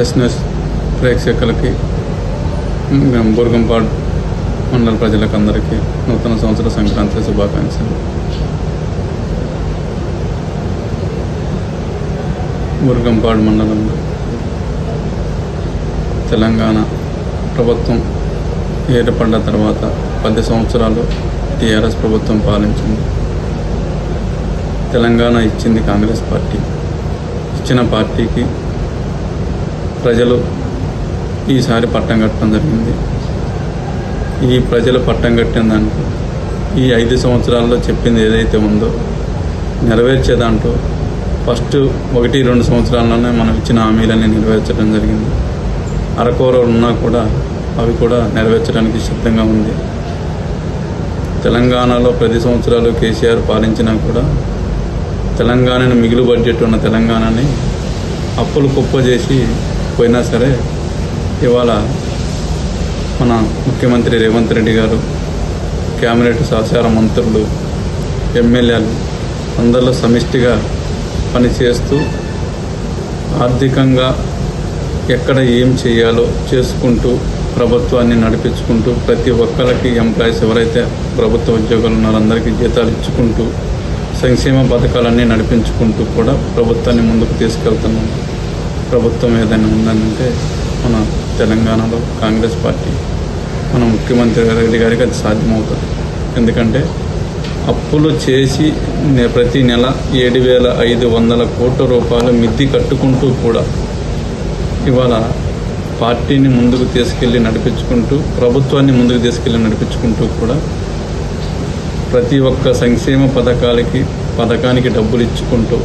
SS ప్రేక్షకులకి ఉమ్, బుర్గంపాడు మండల ప్రజలకు అందరికీ నూతన సంవత్సర సంక్రాంతి శుభాకాంక్షలు. బుర్గంపాడు మండలంలో తెలంగాణ ప్రభుత్వం ఏర్పడ్డ తర్వాత పది సంవత్సరాలు టీఆర్ఎస్ ప్రభుత్వం పాలించింది. తెలంగాణ ఇచ్చింది కాంగ్రెస్ పార్టీ. ఇచ్చిన పార్టీకి ప్రజలు ఈసారి పట్టం కట్టడం జరిగింది. ఈ ప్రజలు పట్టం కట్టిన దాంట్లో ఈ ఐదు సంవత్సరాల్లో చెప్పింది ఏదైతే ఉందో నెరవేర్చే దాంట్లో ఫస్ట్ ఒకటి రెండు సంవత్సరాల్లోనే మనం ఇచ్చిన హామీలన్నీ నెరవేర్చడం జరిగింది. అరకొర ఉన్నా కూడా అవి కూడా నెరవేర్చడానికి సిద్ధంగా ఉంది. తెలంగాణలో ప్రతి సంవత్సరాలు కేసీఆర్ పాలించినా కూడా తెలంగాణను మిగులు బడ్జెట్ ఉన్న తెలంగాణని అప్పులు కుప్ప చేసి పోయినా సరే ఇవాళ మన ముఖ్యమంత్రి రేవంత్ రెడ్డి గారు కేబినెట్ సహచార మంత్రులు ఎమ్మెల్యేలు అందరిలో సమిష్టిగా పనిచేస్తూ ఆర్థికంగా ఎక్కడ ఏం చేయాలో చేసుకుంటూ ప్రభుత్వాన్ని నడిపించుకుంటూ ప్రతి ఒక్కరికి ఎంప్లాయీస్ ఎవరైతే ప్రభుత్వ ఉద్యోగులు ఉన్నారో అందరికీ జీతాలు ఇచ్చుకుంటూ సంక్షేమ పథకాలన్నీ నడిపించుకుంటూ కూడా ప్రభుత్వాన్ని ముందుకు తీసుకెళ్తున్నాం. ప్రభుత్వం ఏదైనా ఉందంటే మన తెలంగాణలో కాంగ్రెస్ పార్టీ మన ముఖ్యమంత్రి రెడ్డి గారికి అది సాధ్యమవుతుంది. ఎందుకంటే అప్పులు చేసి నె- ప్రతి నెల ఏడు వేల ఐదు వందల కోట్ల రూపాయలు మిద్ది కట్టుకుంటూ కూడా ఇవాళ పార్టీని ముందుకు తీసుకెళ్ళి నడిపించుకుంటూ ప్రభుత్వాన్ని ముందుకు తీసుకెళ్ళి నడిపించుకుంటూ కూడా ప్రతి ఒక్క సంక్షేమ పథకాలకి పథకానికి డబ్బులు ఇచ్చుకుంటూ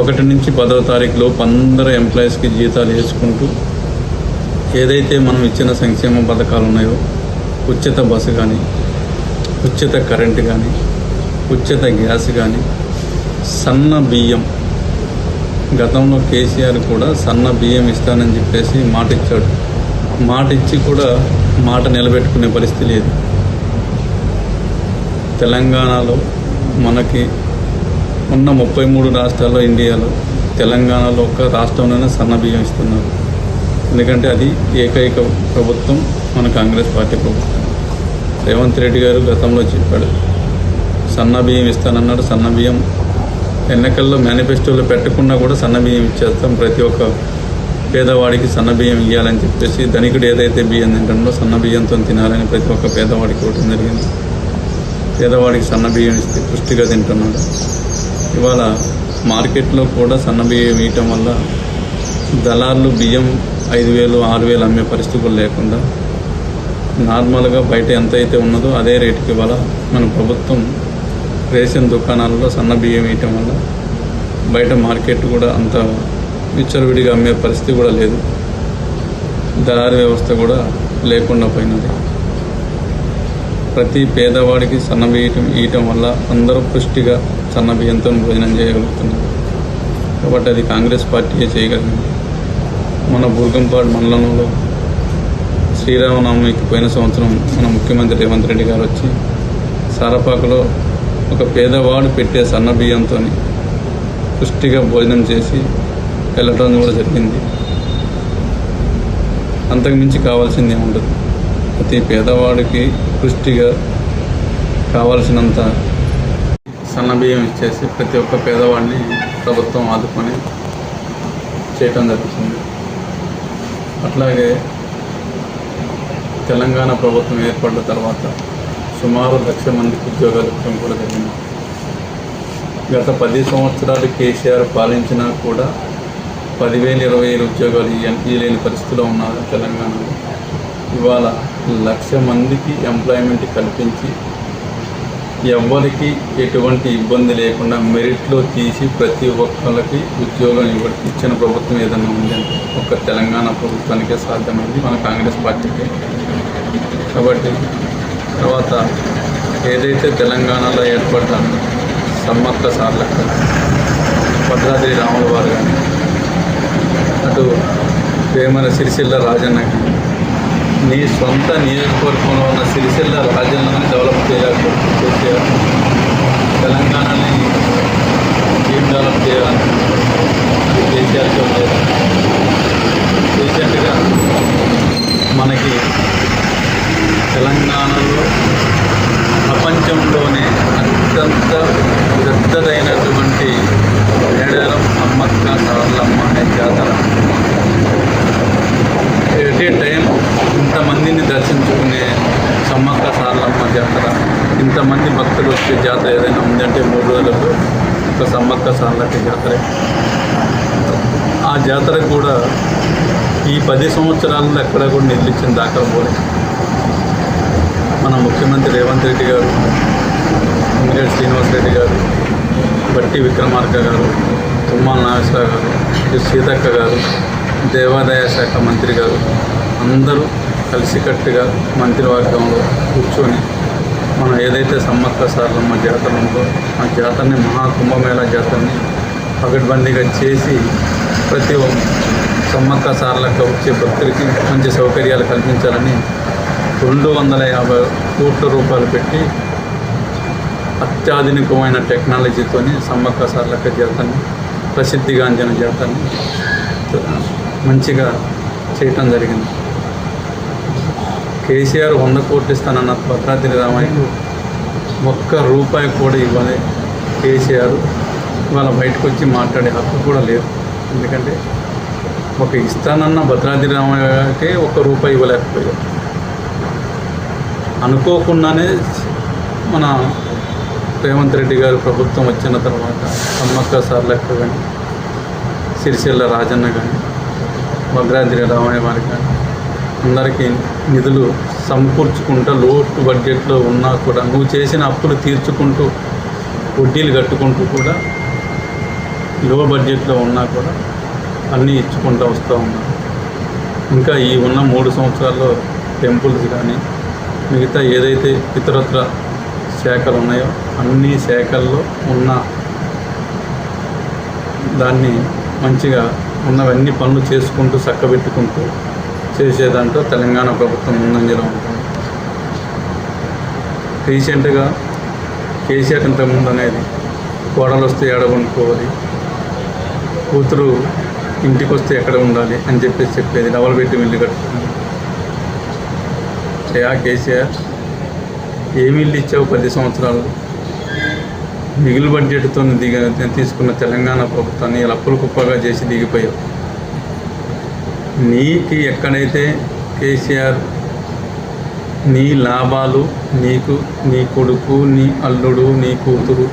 ఒకటి నుంచి పదవ తారీఖు లోపు అందరు ఎంప్లాయీస్కి జీతాలు వేసుకుంటూ ఏదైతే మనం ఇచ్చిన సంక్షేమ పథకాలు ఉన్నాయో ఉచిత బస్సు కానీ ఉచిత కరెంటు కానీ ఉచిత గ్యాస్ కానీ సన్న బియ్యం గతంలో కేసీఆర్ కూడా సన్న బియ్యం ఇస్తానని చెప్పేసి మాట ఇచ్చాడు మాట ఇచ్చి కూడా మాట నిలబెట్టుకునే పరిస్థితి లేదు. తెలంగాణలో మనకి ఉన్న ముప్పై మూడు రాష్ట్రాల్లో ఇండియాలో తెలంగాణలో ఒక్క రాష్ట్రంలోనే సన్న బియ్యం ఇస్తున్నారు. ఎందుకంటే అది ఏకైక ప్రభుత్వం మన కాంగ్రెస్ పార్టీ ప్రభుత్వం. రేవంత్ రెడ్డి గారు గతంలో చెప్పాడు సన్న బియ్యం ఇస్తానన్నాడు సన్న బియ్యం ఎన్నికల్లో మేనిఫెస్టోలో పెట్టకుండా కూడా సన్న బియ్యం ఇచ్చేస్తాం. ప్రతి ఒక్క పేదవాడికి సన్న బియ్యం ఇవ్వాలని చెప్పేసి ధనికుడు ఏదైతే బియ్యం తింటాడో సన్న బియ్యంతో తినాలని ప్రతి ఒక్క పేదవాడికి ఇవ్వడం జరిగింది. పేదవాడికి సన్న బియ్యం ఇస్తే పుష్టిగా తింటున్నాడు. ఇవాళ మార్కెట్లో కూడా సన్న బియ్యం ఇవ్వటం వల్ల దళార్లు బియ్యం ఐదు వేలు ఆరు వేలు అమ్మే పరిస్థితి కూడా లేకుండా నార్మల్గా బయట ఎంత అయితే ఉన్నదో అదే రేటుకి ఇవాళ మన ప్రభుత్వం రేషన్ దుకాణాలలో సన్న బియ్యం వేయటం వల్ల బయట మార్కెట్ కూడా అంత విచ్చలవిడిగా అమ్మే పరిస్థితి కూడా లేదు. దళారీ వ్యవస్థ కూడా లేకుండా పోయినది. ప్రతి పేదవాడికి సన్న వేయటం ఇవ్వటం వల్ల అందరూ పుష్టిగా సన్న బియ్యంతో భోజనం చేయగలుగుతున్నారు కాబట్టి అది కాంగ్రెస్ పార్టీయే చేయగలిగింది. మన బుర్గంపాడు మండలంలో శ్రీరామనవమికి పోయిన సంవత్సరం మన ముఖ్యమంత్రి రేవంత్ రెడ్డి గారు వచ్చి సారపాకలో ఒక పేదవాడు పెట్టే సన్న బియ్యంతో పుష్టిగా భోజనం చేసి వెళ్ళటం కూడా జరిగింది. అంతకుమించి కావాల్సింది ఏముండదు. ప్రతి పేదవాడికి పుష్టిగా కావాల్సినంత సన్నబియ్యం ఇచ్చేసి ప్రతి ఒక్క పేదవాడిని ప్రభుత్వం ఆదుకొని చేయటం జరుగుతుంది. అట్లాగే తెలంగాణ ప్రభుత్వం ఏర్పడిన తర్వాత సుమారు లక్ష మందికి ఉద్యోగాలు ఇవ్వడం కూడా జరిగింది. గత పది సంవత్సరాలు కేసీఆర్ పాలించినా కూడా పదివేల ఇరవై వేలు ఉద్యోగాలు ఇయ్య- ఇయ్యలేని పరిస్థితిలో ఉన్నారు తెలంగాణలో. ఇవాళ లక్ష మందికి ఎంప్లాయ్మెంట్ కల్పించి ఎవరికి ఎటువంటి ఇబ్బంది లేకుండా మెరిట్లో తీసి ప్రతి ఒక్కరికి ఉద్యోగం ఇవ్వ ఇచ్చిన ప్రభుత్వం ఏదైనా ఉందంటే ఒక తెలంగాణ ప్రభుత్వానికే సాధ్యమైంది మన కాంగ్రెస్ పార్టీకి. కాబట్టి తర్వాత ఏదైతే తెలంగాణలో ఏర్పడ్డ సమ్మక్క సార్లక్క భద్రాద్రి రాముల వారు కానీ అటు వేమన సిరిసిల్ల రాజన్న కానీ నీ సొంత నియోజకవర్గంలో ఉన్న సిరిసిల్ల రాజ్యాలను డెవలప్ చేయాలి చేయాలి. తెలంగాణని ఏం డెవలప్ చేయాలి అది కేసీఆర్కి లేదు సమ్మక్క సారలమ్మ అనే జాతర ఎట్ ఏ టైం ఇంతమందిని దర్శించుకునే సమ్మక్క సారలమ్మ జాతర ఇంతమంది భక్తులు వచ్చే జాతర ఏదైనా ఉందంటే మూడు రోజులకు ఒక సమ్మక్క సారలక్క జాతర ఆ జాతర కూడా ఈ పది సంవత్సరాలలో ఎక్కడ కూడా నిర్మించిన దాఖలు పోలేదు మన ముఖ్యమంత్రి రేవంత్ రెడ్డి గారు ఇంగిరెడ్డి శ్రీనివాస్ రెడ్డి గారు బట్టి విక్రమార్క గారు తుమ్మల నాగేశ్వర గారు సీతక్క గారు దేవాదాయ శాఖ మంత్రి గారు అందరూ కలిసికట్టుగా మంత్రివర్గంలో కూర్చొని మనం ఏదైతే సమ్మక్క సారలమ్మ జాతర ఉందో ఆ జాతరని మహాకుంభమేళ జాతరని పగడ్బందీగా చేసి ప్రతి సమ్మక్క సారలక్క వచ్చే భక్తులకి మంచి సౌకర్యాలు కల్పించాలని రెండు వందల యాభై కోట్ల రూపాయలు పెట్టి అత్యాధునికమైన టెక్నాలజీతోని సమ్మక్క సార్లక్క జాతరని ప్రసిద్ధిగాంచిన జాతరని మంచిగా చేయటం జరిగింది. కేసీఆర్ వంద కోట్లు ఇస్తానన్న భద్రాద్రి రామయ్యకు ఒక్క రూపాయి కూడా ఇవ్వలే కేసీఆర్. ఇవాళ బయటకు వచ్చి మాట్లాడే హక్కు కూడా లేదు. ఎందుకంటే ఒక ఇస్తానన్న భద్రాద్రి రామయ్యకే ఒక రూపాయి ఇవ్వలేకపోయారు అనుకోకుండానే మన రేవంత్ రెడ్డి గారు ప్రభుత్వం వచ్చిన తర్వాత సమ్మక్క సార్లక్క కానీ సిరిసిల్ల రాజన్న కానీ భద్రాద్రి రామయ్య వారి కానీ అందరికీ నిధులు సమకూర్చుకుంటూ లోటు బడ్జెట్లో ఉన్నా కూడా నువ్వు చేసిన అప్పులు తీర్చుకుంటూ వడ్డీలు కట్టుకుంటూ కూడా లో బడ్జెట్లో ఉన్నా కూడా అన్నీ ఇచ్చుకుంటూ వస్తూ ఉన్నారు. ఇంకా ఈ ఉన్న మూడు సంవత్సరాల్లో టెంపుల్స్ కానీ మిగతా ఏదైతే ఇతరత్ర శాఖలు ఉన్నాయో అన్ని శాఖల్లో ఉన్న దాన్ని మంచిగా ఉన్నవన్నీ పనులు చేసుకుంటూ చక్కబెట్టుకుంటూ చేసేదాంట్లో తెలంగాణ ప్రభుత్వం ముందంజలో ఉంటుంది. రీసెంట్గా కేసీఆర్ ఇంతకుముందు అనేది కోడలు వస్తే ఏడగొనుకోవాలి కూతురు ఇంటికి వస్తే ఎక్కడ ఉండాలి అని చెప్పేసి చెప్పేది. డబల్ బెడ్రూమ్ ఇల్లు కట్టుకున్నాను అయ్యా కేసీఆర్ ఏమి ఇల్లు ఇచ్చావు పది సంవత్సరాలు? మిగులు బడ్జెట్తో దిగ తీసుకున్న తెలంగాణ ప్రభుత్వాన్ని లప్పులు అప్పులు కుప్పగా చేసి దిగిపోయావు. నీకు ఎక్కడైతే కేసీఆర్ నీ లాభాలు నీకు నీ కొడుకు నీ అల్లుడు నీ కూతురు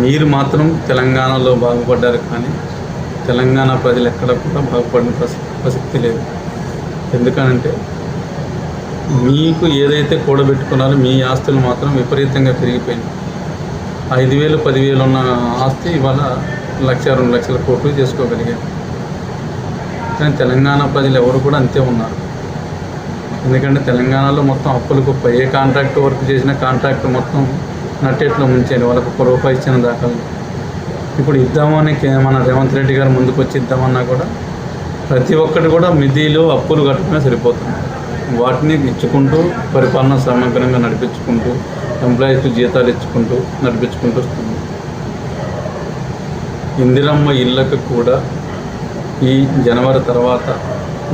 మీరు మాత్రం తెలంగాణలో బాగుపడ్డారు కానీ తెలంగాణ ప్రజలు ఎక్కడ కూడా బాగుపడిన ప్రసక్తి లేదు. ఎందుకనంటే మీకు ఏదైతే కూడబెట్టుకున్నారో మీ ఆస్తులు మాత్రం విపరీతంగా పెరిగిపోయింది ఐదు వేలు పదివేలు ఉన్న ఆస్తి ఇవాళ లక్ష రెండు లక్షల కోట్లు చేసుకోగలిగారు. కానీ తెలంగాణ ప్రజలు ఎవరు కూడా అంతే ఉన్నారు. ఎందుకంటే తెలంగాణలో మొత్తం అప్పులు కుప్ప ఏ కాంట్రాక్ట్ వర్క్ చేసినా కాంట్రాక్ట్ మొత్తం నట్టేట్లో ముంచాను వాళ్ళకు ఒక్క రూపాయి ఇచ్చిన దాఖలు. ఇప్పుడు ఇద్దామని మన రేవంత్ రెడ్డి గారు ముందుకు వచ్చి ఇద్దామన్నా కూడా ప్రతి ఒక్కటి కూడా మిదీలు అప్పులు కట్టుకునే సరిపోతుంది. వాటిని ఇచ్చుకుంటూ పరిపాలన సమగ్రంగా నడిపించుకుంటూ ఎంప్లాయీస్కి జీతాలు ఇచ్చుకుంటూ నడిపించుకుంటూ వస్తుంది. ఇందిరమ్మ ఇళ్ళకు కూడా ఈ జనవరి తర్వాత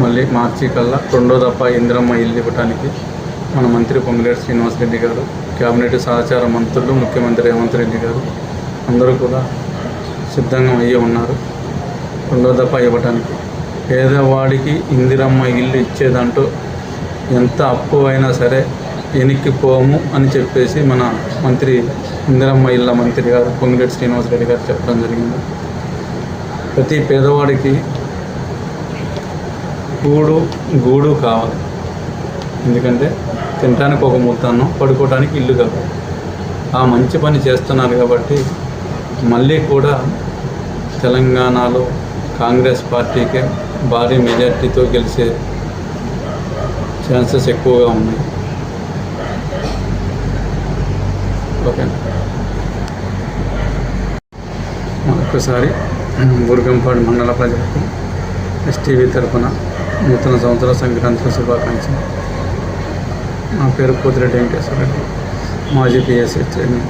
మళ్ళీ మార్చి కల్లా రెండో దఫా ఇందిరమ్మ ఇల్లు ఇవ్వడానికి మన మంత్రి పొంగిరెడ్డి శ్రీనివాస్ రెడ్డి గారు కేబినెట్ సహచార మంత్రులు ముఖ్యమంత్రి రేవంత్ రెడ్డి గారు అందరూ కూడా సిద్ధంగా అయ్యి ఉన్నారు. రెండో దఫా పేదవాడికి ఇందిరమ్మ ఇల్లు ఇచ్చేదంటూ ఎంత అప్పు అయినా సరే వెనక్కి పోము అని చెప్పేసి మన మంత్రి ఇందిరమ్మ ఇళ్ళ మంత్రి గారు పొంగిరెడ్డి శ్రీనివాసరెడ్డి గారు చెప్పడం జరిగింది. ప్రతి పేదవాడికి గూడు గూడు కావాలి. ఎందుకంటే తినడానికి ఒక ముద్దన్నం పడుకోవడానికి ఇల్లు కావాలి. ఆ మంచి పని చేస్తున్నారు కాబట్టి మళ్ళీ కూడా తెలంగాణలో కాంగ్రెస్ పార్టీకే భారీ మెజార్టీతో గెలిచే ఛాన్సెస్ ఎక్కువగా ఉన్నాయి. ఓకే. మరొకసారి బుర్గంపాడు మండల ప్రజలకు ఎస్టీవీ తరఫున నూతన సంవత్సర సంక్రాంతి శుభాకాంక్షలు. నా పేరు పోతిరెడ్డి వెంకటేశ్వర రెడ్డి మాజీ పిఎస్ఎస్ చైర్మన్.